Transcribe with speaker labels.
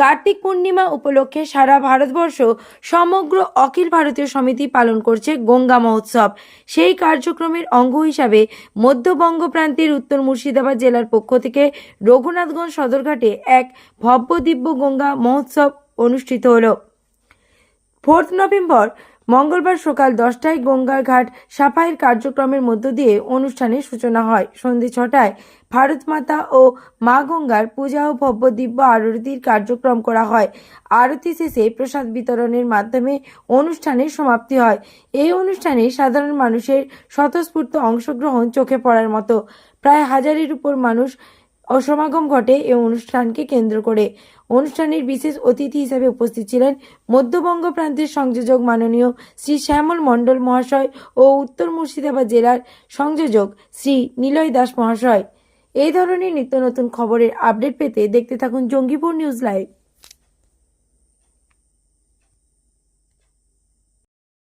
Speaker 1: কার্তিক পূর্ণিমা উপলক্ষে সারা ভারতবর্ষ সমগ্র অখিল ভারতীয় সমিতি পালন করছে গঙ্গা মহোৎসব। সেই কার্যক্রমের অঙ্গ হিসাবে মধ্যবঙ্গ প্রান্তের উত্তর মুর্শিদাবাদ জেলার পক্ষ থেকে রঘুনাথগঞ্জ সদরঘাটে এক ভব্য দিব্য গঙ্গা মহোৎসব অনুষ্ঠিত হলো। ফোর্থ নভেম্বর মঙ্গলবার সকাল দশটায় গঙ্গার ঘাট সাফাইয়ের কার্যক্রমের মধ্য দিয়ে অনুষ্ঠানের সূচনা হয়। সন্ধে ছটায় ভারত মাতা ও মা গঙ্গার পূজা ও ভব্য দিব্য আরতির কার্যক্রম করা হয়। আরতি শেষে প্রসাদ বিতরণের মাধ্যমে অনুষ্ঠানের সমাপ্তি হয়। এই অনুষ্ঠানে সাধারণ মানুষের স্বতঃস্ফূর্ত অংশগ্রহণ চোখে পড়ার মতো। প্রায় হাজারের উপর মানুষ সমাগম ঘটে এই অনুষ্ঠানকে কেন্দ্র করে। অনুষ্ঠানের বিশেষ অতিথি হিসেবে উপস্থিত ছিলেন মধ্যবঙ্গ প্রান্তের সংযোজক মাননীয় শ্রী শ্যামল মণ্ডল মহাশয় ও উত্তর মুর্শিদাবাদ জেলার সংযোজক শ্রী নীলয় দাস মহাশয়। এই ধরনের নিত্য নতুন খবরের আপডেট পেতে দেখতে থাকুন জঙ্গিপুর নিউজ লাইভ।